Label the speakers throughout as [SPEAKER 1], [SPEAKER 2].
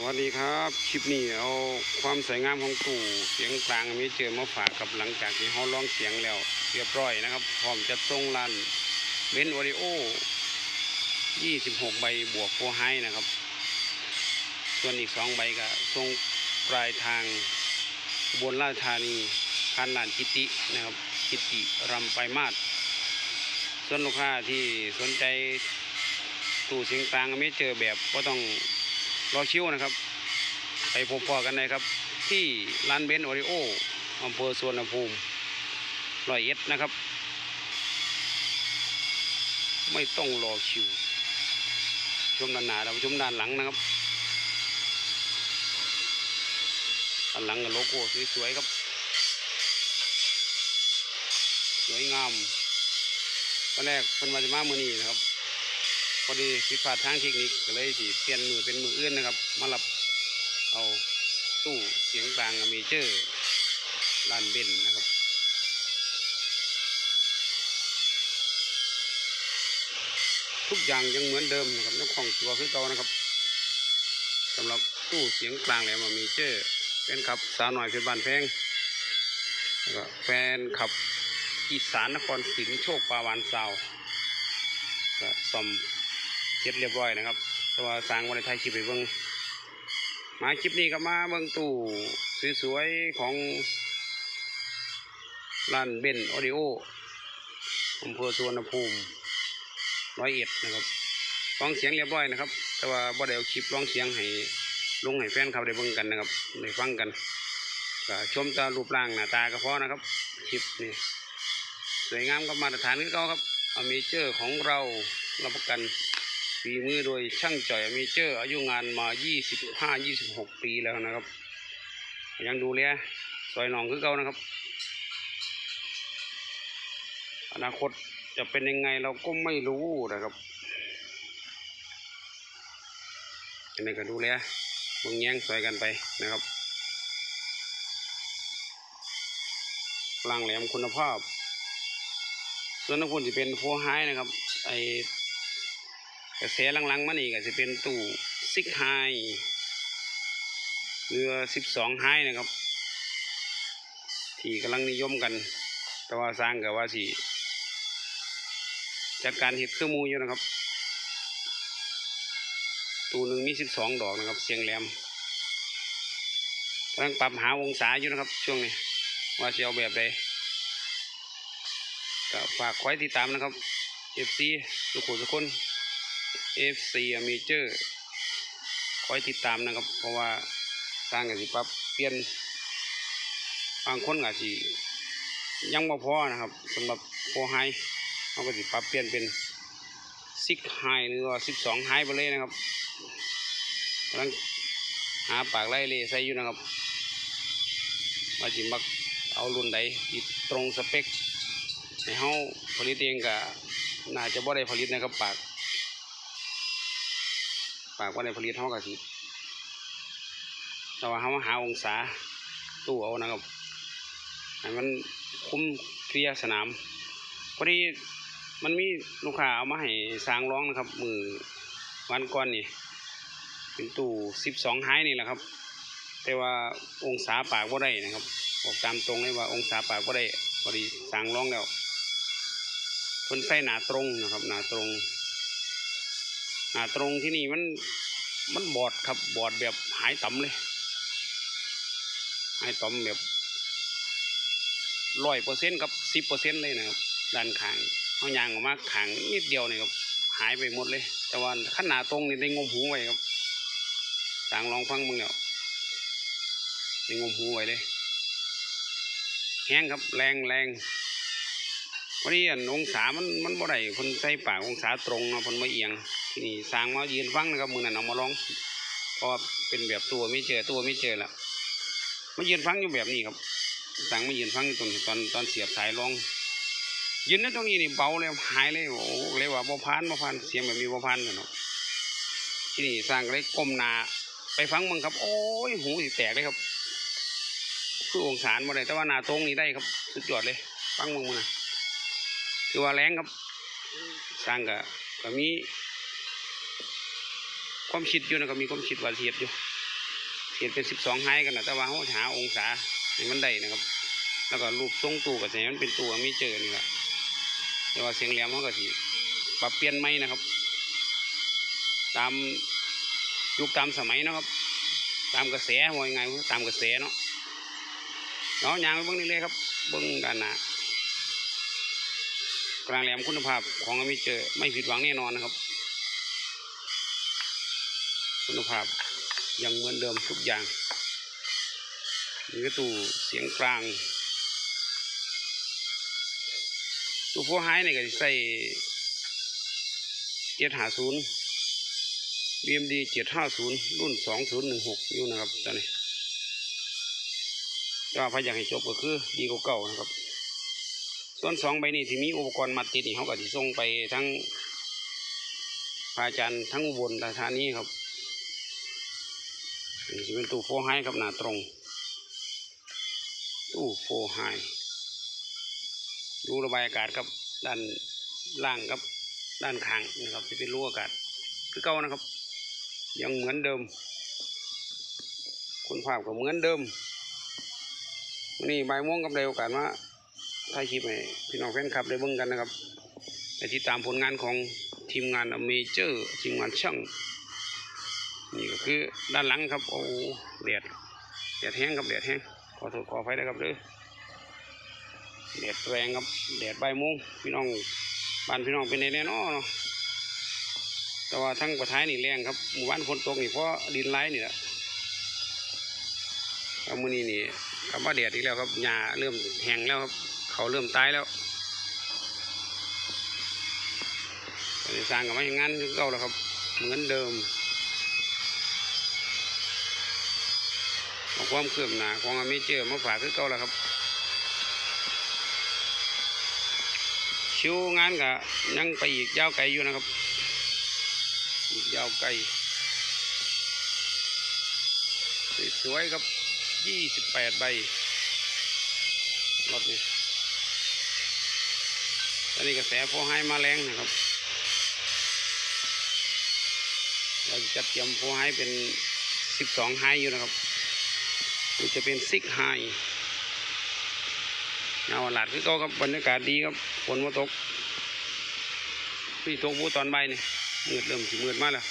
[SPEAKER 1] สวัสดีครับคลิปนี้เอาความสวยงามของตู้เสียงกลางมีเจอมาฝากกับหลังจากที่เขาร้องเสียงแล้วเรียบร้อยนะครับพร้อมจะส่งรันเบนโอริโอ 26 ใบบวกโฟไฮนะครับ ส่วนอีก 2 ใบก็ส่งปลายทางบนราชธานีพันลานกิตินะครับกิติรำไปมาศส่วนลูกค้าที่สนใจตู้เสียงกลางไม่เจอแบบก็ต้อง รอคิวนะครับ ไปพบพอกันเลยครับ ที่ร้านเบนโอริโออำเภอสวนภูมิร้อยเอ็ดนะครับ ไม่ต้องรอคิว ชมด้านหน้าเราชมด้านหลังนะครับด้านหลังกับโลโก้สวยๆครับสวยงามตอนแรกเพิ่นมาจะมาเมือนี้นะครับ พอดีผิดพลาดทางเทคนิคก็เลยสิเปลี่ยนมือเป็นมืออื่นนะครับ มารับเอาตู้เสียงกลางอเมเจอร์ลานเบนนะครับทุกอย่างยังเหมือนเดิมนะครับยังของตัวคือเก่านะครับสำหรับตู้เสียงกลางแหลมอเมเจอร์เป็นขับสาวหน่อยเพชรบานแพงแล้วก็แฟนขับอีสานนครศรีโชคปาวานซาวก็ซ่อม เสร็จเรียบร้อยนะครับแต่ว่าสร้างวันไทยคลิปไปเบิ่งมาคลิปนี้ก็มาเบิ่งตู้สวยๆของร้านเบนออดิโออำเภอสุวรรณภูมิร้อยเอ็ดนะครับร้องเสียงเรียบร้อยนะครับ แต่ว่าบ่ได้เอาคลิปร้องเสียงให้ลุงให้แฟนเขาได้เบิ่งกันนะครับได้ฟังกันก็ชมตารูปร่างหน้าตาก็พอนะครับคลิปนี้สวยงามกับมาตรฐานคือเก่าครับอเมเจอร์ของเรารับประกัน ฝีมือโดยช่างจ่อยอเมเจอร์ อายุงานมา 25-26 ปีแล้วนะครับ ยังดูแลซอยหนองคือเก่านะครับ อนาคตจะเป็นยังไงเราก็ไม่รู้นะครับยังไงก็ดูแลเบิ่งแย่งซอยกันไปนะครับกลางแหลมคุณภาพ ส่วนนักพุ่นจะเป็นโฟไฮนะครับไอ กระแสหลังๆมานี่ก็จะเป็นตู้ซิกไฮเรือสิบสองไฮนะครับ ที่กำลังนิยมกัน แต่ว่าสร้างกับว่าสิจากการเห็ดเครื่องมืออยู่นะครับ ตู้หนึ่งมีสิบสองดอกนะครับ เสียงแหลมกำลังปรับหาองศาอยู่นะครับ ช่วงนี้ ว่าจะเอาแบบใดก็ฝากคอยติดตามนะครับ FC ทุกคนทุกคน FC อเมเจอร์คอยติดตามนะครับ เพราะว่าสร้างกันสิปรับเปลี่ยนบางคนก็สิยังบ่พอนะครับสำหรับโฟไฮเขาก็สิปรับเปลี่ยนเป็นซิกไฮหรือว่าสิบสองไฮไปเลยนะครับกำลังหาปากไล่เลใส่อยู่นะครับว่าจิมักเอารุ่นใดที่ตรงสเปคในห้เฮาผลิตเองก็น่าจะบ่ได้ผลิตนะครับปาก ฝากว่าในผลิตเขาก็สิแต่ว่าเขาหาองศาตู้เอานะครับให้มันคุ้มเคลียสนามพอดีมันมีลูกค้าเอามาให้สร้างร้องนะครับ มือวันก่อนนี่เป็นตู้สิบสองไฮนี่แหละครับ แต่ว่าองศาปากว่าได้นะครับบอกตามตรงเลยว่าองศาปากว่าได้พอดีสร้างร้องแล้วคนใส่หนาตรงนะครับหนาตรง อ่าตรงที่นี่มันมันบอดครับบอดแบบหายต่ำเลย หายต่ำแบบร้อยเปอร์เซ็นต์กับสิบเปอร์เซ็นต์เลยนะครับด้านขางเขายางออกมาขางนิดเดียวนี่ครับหายไปหมดเลย แต่ว่าขนาดตรงนี่ได้งมหูไว้ครับต่างลองฟังมึงแล้วได้งมหูไว้เลยแห้งครับแรงแรงวันนี้อันองศามันมันบ่ได้คนใส่ปากองศาตรงเนาะคนมาเอียง นี่สางมายืนฟังนะครับมือนั้นเอามาลองเพราะว่าเป็นแบบตัวไม่เจอตัวไม่เจอและมายืนฟังอยู่แบบนี้ครับสั่งมายืนฟังอยู่ตรงนี้ตอนตอนเสียบสายลองยืนในตรงนี้นี่เบาเลยหายเลยโอ้โหเลยว่าบ่พานบ่พานเสียงแบบมีบ่พานเนาะที่นี่สร้างเลยก้มหน้าไปฟังมึงครับ โอ้ยหูแตกเลยครับ คือองศาบ่ได้แต่ว่าหน้าตรงนี้ได้ครับ สุดยอดเลย ฟังมึงมันนะคือว่าแรงครับสร้างก็ก็มี ความคิดอยู่นะครับมีความคิดว่าสิเฮ็ดอยู่เห็นเป็นสิบสองไฮกันนะแต่ว่าเขาหาองศาให้มันได้นะครับ แล้วก็รูปทรงตู้ก็จะให้มันเป็นตัวไม่เจอนี่แหละแต่ว่าเสียงแหลมเขาก็สิปรับเปลี่ยนไม่นะครับ ตามยุคตามสมัยเนาะครับ ตามกระแสว่ายังไงตามกระแสเนาะเนาะยางไปเบิ้งนี่เลยครับ เบิ้งด้านหน้ากลางแหลมคุณภาพของอเมเจอไม่ผิดหวังแน่นอนนะครับ คุณภาพยังเหมือนเดิมทุกอย่างนี่ก็ตู้เสียงกลาง ตู้พวกไฮนี่ก็ใส่เจ็ดหาศูนย์ BMD เจ็ดห้าศูนย์รุ่นสองศูนย์หนึ่งหกอยู่นะครับตอนนี้แต่ว่าพยายามให้จบก็คือดีกว่าเก่านะครับ ส่วนสองใบนี้ที่มีอุปกรณ์มาติดนี่เขาก็จะส่งไปทั้งพระอาจารย์ทั้งอุบลราชานีครับ นี่จะเป็นตู้โฟไฮครับหน้าตรง ตู้โฟไฮรูระบายอากาศครับด้านล่างครับด้านข้างนะครับจะเป็นรูอากาศคือเก่านะครับ ยังเหมือนเดิมคุณภาพก็เหมือนเดิมวันนี้บ่ายโมงกับได้โอกาสมาถ่ายคลิปให้พี่น้องแฟนคลับได้เบิ่งกันนะครับไปติดตามผลงานของทีมงานอเมเจอร์ทีมงานช่าง คือด้านหลังครับ โอ้โหแดเดแดดแห้งครับแดดแห้งขอโทษขออภัยนะครับเด้อแดดแรงครับแดดบ่ายโมงพี่น้องบ้านพี่น้องเป็นไงแน่นอนเนาะแต่ว่าทั้งประท้ายนี่แรงครับหมู่บ้านฝนตกนี่เพราะดินไหลนี่แหละเอามือนี้นี่คำว่าแดดอีกแล้วครับหญ้าเริ่มแห้งแล้วครับ เขาเริ่มตายแล้วสร้างกับไมาอย่างนั้นเก่าแล้วครับ เหมือนเดิม เอาความเคืบหนาของอเมเจอร์มาฝากคือเก่าแล้วครับชิวงานก็ยังไปอีกยาวไกลอยู่นะครับ อีกยาวไกลสวยครับยี่สิบแปดใบรถนี้ตอนนี้กระแสโฟไฮมาแรงนะครับ เราจะจัดเตรียมโฟไฮเป็นสิบสองไฮอยู่นะครับ นจะเป็นซิกไฮเงาหลาดคือเก็ครับบรรยากาศดีครับฝนมาตกพี่ตกบูตอนใบายนี่มืดเริ่มสิมืดมาแล้ว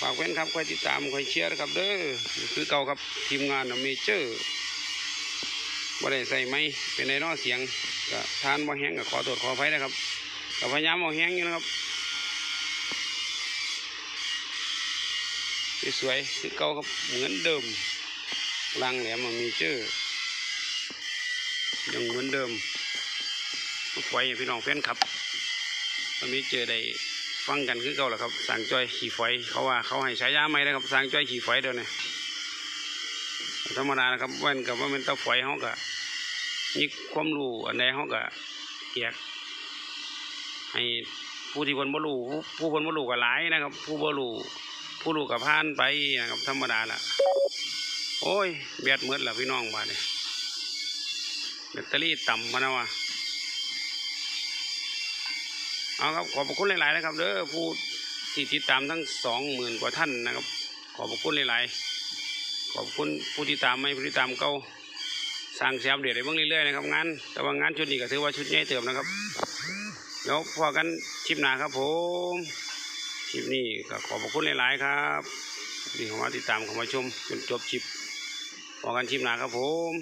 [SPEAKER 1] ฝากแฟนครับคอยติดตามคอยเชียร์นะครับเด้อคือเก่าครับทีมงานเมเจอร์บ่ได้ใส่ไม้เป็นในนอเสียงก็ทานบ่แห้งก็ขอโทษขออภัยนะครับก็พยายามบ่แห้งอยู่นะครับ สวยๆคือเก่าครับเหมือนเดิมรังแหลมอเมเจอยังเหมือนเดิมไว้ให้พี่น้องแฟนครับอเมเจอได้ฟังกันคือเก่าแหละครับสางจ้อยขี่ไฟเขาว่าเขาให้ใช้ยาไหมนะครับสางจ้อยขี่ไฟเดี๋ยวนี้ธรรมดานะครับว้นกับว่าเป็นเตาไฟเขาก็มีความรู้อันใดเขาก็เกียกให้ผู้ที่คนบ่รู้ผู้ผู้คนบ่รู้ก็หลายนะครับ ผู้บ่รู้ ผู้รู้ก็ผ่านไปนะครับธรรมดาละโอ้ยแบตหมืดแล้วพี่น้องบ้าเนี่ยแบตเตอรี่ต่ำมานะวะเอาครับขอบคุณหลาย ๆ นะครับเด้อผู้ที่ติดตามทั้งสองหมื่นกว่าท่านนะครับ ขอบคุณหลาย ๆ ขอบคุณผู้ที่ตามไม่ผู้ที่ตามเก่าสร้างแซมเดี๋ยวได้เบิ่งเรื่อย ๆ นะครับงานแต่ว่างานชุดนี้ก็ถือว่าชุดใหญ่เติมนะครับเดี๋ยวพอกันคลิปหนาครับผม ลิปนี้ก็ขอบคุณหลาย ๆ ครับที่เข้ามาติดตามเข้ามาชมจนจบคลิปพอกันคลิปหนาครับผม